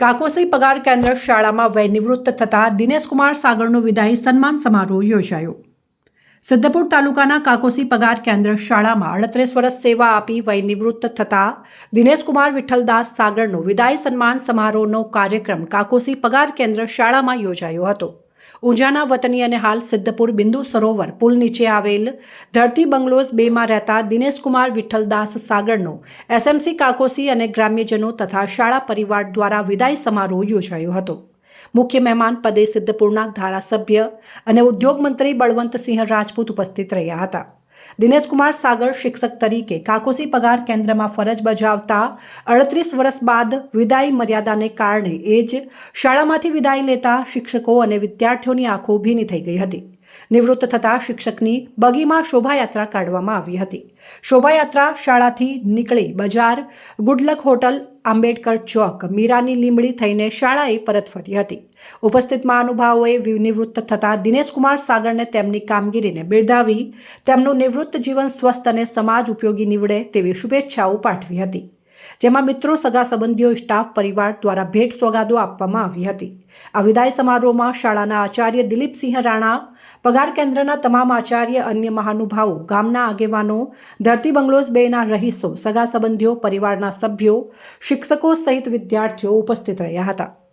કાકોસી પગાર કેન્દ્ર શાળામાં વય નિવૃત્ત થતા દિનેશકુમાર સાગરનો વિદાયી સન્માન સમારોહ યોજાયો. સિદ્ધપુર તાલુકાના કાકોસી પગાર કેન્દ્ર શાળામાં અડત્રીસ વર્ષ સેવા આપી વય નિવૃત્ત થતા દિનેશકુમાર વિઠ્ઠલદાસ સાગરનો વિદાય સન્માન સમારોહનો કાર્યક્રમ કાકોસી પગાર કેન્દ્ર શાળામાં યોજાયો હતો. ઊંઝાના વતની અને હાલ સિદ્ધપુર બિંદુ સરોવર પુલ નીચે આવેલ ધરતી બંગલોઝ બેમાં રહેતા દિનેશકુમાર વિઠ્ઠલદાસ સાગરનો એસએમસી કાકોસી અને ગ્રામ્યજનો તથા શાળા પરિવાર દ્વારા વિદાય સમારોહ યોજાયો હતો. મુખ્ય મહેમાન પદે સિદ્ધપુરના ધારાસભ્ય અને ઉદ્યોગ મંત્રી બળવંતસિંહ રાજપૂત ઉપસ્થિત રહ્યા હતા. દિનેશકુમાર સાગર શિક્ષક તરીકે કાકોસી પગાર કેન્દ્રમાં ફરજ બજાવતા અડત્રીસ વર્ષ બાદ વિદાય મર્યાદાને કારણે એ જ શાળામાંથી વિદાય લેતા શિક્ષકો અને વિદ્યાર્થીઓની આંખો ભીની થઈ ગઈ હતી. નિવૃત્ત થતા શિક્ષકની બગીમાં શોભાયાત્રા કાઢવામાં આવી હતી. શોભાયાત્રા શાળાથી નીકળી બજાર, good luck hotel, Ambedkar Chowk, મીરાની લીંબડી થઈને શાળાએ પરત ફરી હતી. ઉપસ્થિત મહાનુભાવોએ નિવૃત્ત થતા દિનેશકુમાર સાગરને તેમની કામગીરીને બિરદાવી તેમનું નિવૃત્ત જીવન સ્વસ્થ અને સમાજ ઉપયોગી નીવડે તેવી શુભેચ્છાઓ પાઠવી હતી. જેમાં મિત્રો, સગા સંબંધીઓ, સ્ટાફ, પરિવાર દ્વારા ભેટ સોગાદો આપવામાં આવી હતી. આ વિદાય સમારોહમાં શાળાના આચાર્ય દિલીપસિંહ રાણા, પગાર કેન્દ્રના તમામ આચાર્ય, અન્ય મહાનુભાવો, ગામના આગેવાનો, ધરતી બંગલોઝ બેના રહીશો, સગા સંબંધીઓ, પરિવારના સભ્યો, શિક્ષકો સહિત વિદ્યાર્થીઓ ઉપસ્થિત રહ્યા હતા.